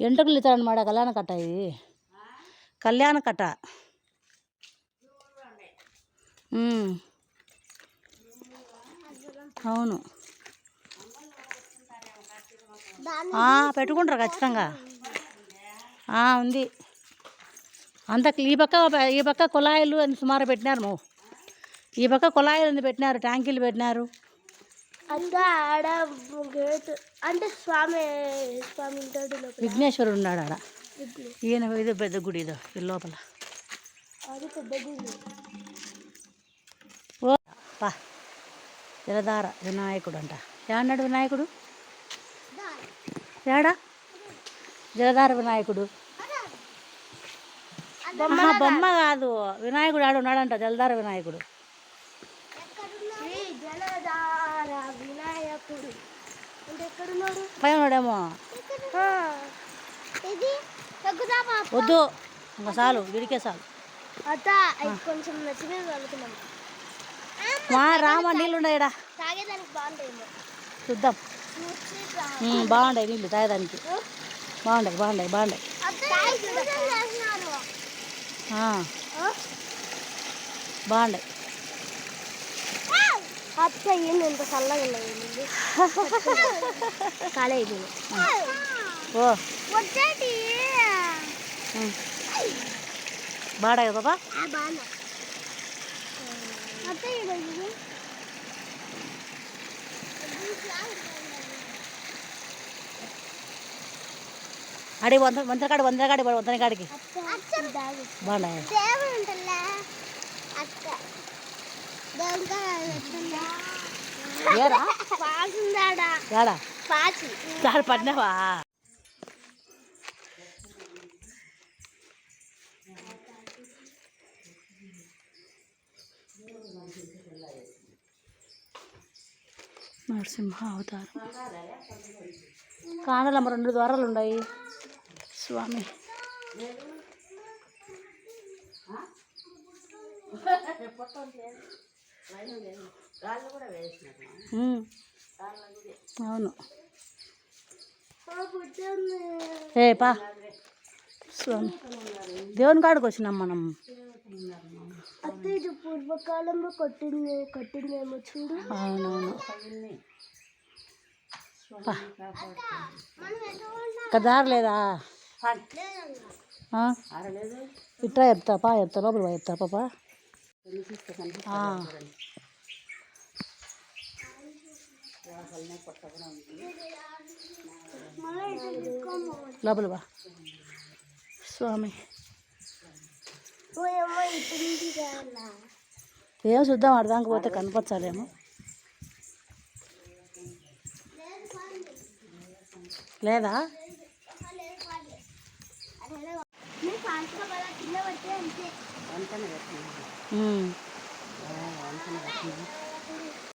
ఎంట్రుకలు ఇస్తారనమాట కళ్యాణ కట్ట ఇది. కళ్యాణ కట్ట. అవును. పెట్టుకుంటారు ఖచ్చితంగా. ఉంది. అంత ఈ పక్క ఈ పక్క కుళాయిలు అని సుమారు పెట్టినారు నువ్వు. ఈ పక్క కుళాయిలు పెట్టినారు ట్యాంకీలు పెట్టినారు. అక్క ఆడ గేట్ అంటే స్వామి స్వామి ఉంటాడు లోపల. విఘ్నేశ్వరుడు ఉన్నాడు ఆడ. ఈయన ఇదో పెద్ద గుడి ఇదో ఈ లోపల. అది పెద్ద గుడి. ఓ పా. జలధార వినాయకుడు? అంట ఏమన్నాడు వినాయకుడు. ఏడా జలధార వినాయకుడు బొమ్మ కాదు. వినాయకుడు ఆడు ఉన్నాడంట జలధార వినాయకుడు శ్రీ జలధార వినాయకుడు పైన ఉన్నాడేమో వద్దు. ఇంకా చాలు విడికే చాలు. కొంచెం మా రామ నీళ్ళు ఉన్నాయిడా చూద్దాం. బాగుంటాయి నీళ్ళు తాగేదానికి. బాగుంటాయి బాగుంటాయి బాగుంటాయి. ఆ, బాగుంటాయి. అత్త ఏంది ఎంత చల్లగా ఉన్నాయి నీళ్ళు? కాలే ఇది ఓ. వచ్చేటి. బాగుంటాయి కదా అడి వంద వంతన కాడి వందన కాడి వందన కాడికి. బాగున్నాయి పడినావా నరసింహ అవతారం. కానలమ్మ రెండు ద్వారాలు ఉన్నాయి స్వామి. ఉమ్. అవును. ఏ పా. దేవుని కాడికి వచ్చినాం మనం. అత్త ఇది పూర్వకాలంలో కట్టింది కట్టిందేమో చూడు. అవునవును. దారి లేదా? ఆ? ఇట్లా చెప్తా పా చెప్తా లోపల చెప్తా పాపా. లోపల బా. స్వామి. ఏం చూద్దాం అడదానికి పోతే కనపరచాలేమో లేదా? నేను కింద పడితే అంతే ఉమ్.